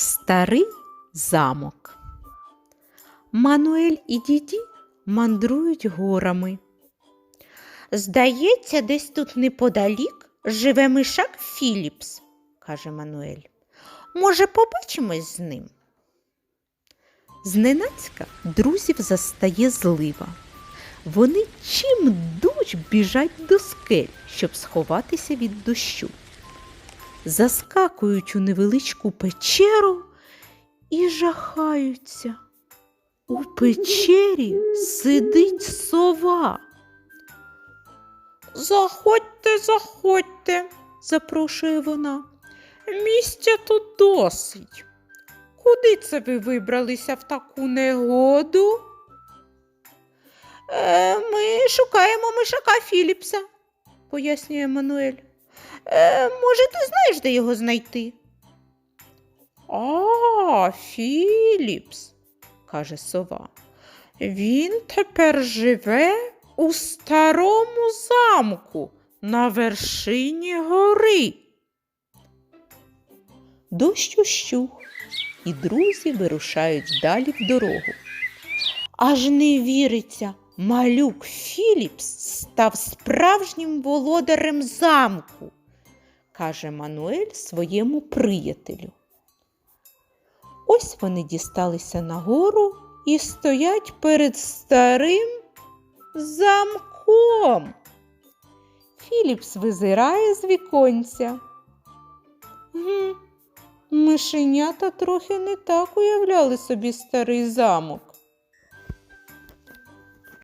Старий замок. Мануель і діді мандрують горами. Здається, десь тут неподалік живе мишак Філіпс, каже Мануель. Може, побачимось з ним? Зненацька друзів застає злива. Вони чим дуч біжать до скель, щоб сховатися від дощу. Заскакують у невеличку печеру і жахаються. У печері сидить сова. Заходьте, заходьте, запрошує вона. Місця тут досить. Куди це ви вибралися в таку негоду? Е, ми шукаємо мишака Філіпса, пояснює Мануель. Е, може, ти знаєш, де його знайти? А, Філіпс, каже сова. Він тепер живе у старому замку на вершині гори. Дощ ущух, і друзі вирушають далі в дорогу. Аж не віриться, малюк Філіпс став справжнім володарем замку, каже Мануель своєму приятелю. Ось вони дісталися нагору і стоять перед старим замком. Філіпс визирає з віконця. Гм, мишенята трохи не так уявляли собі старий замок.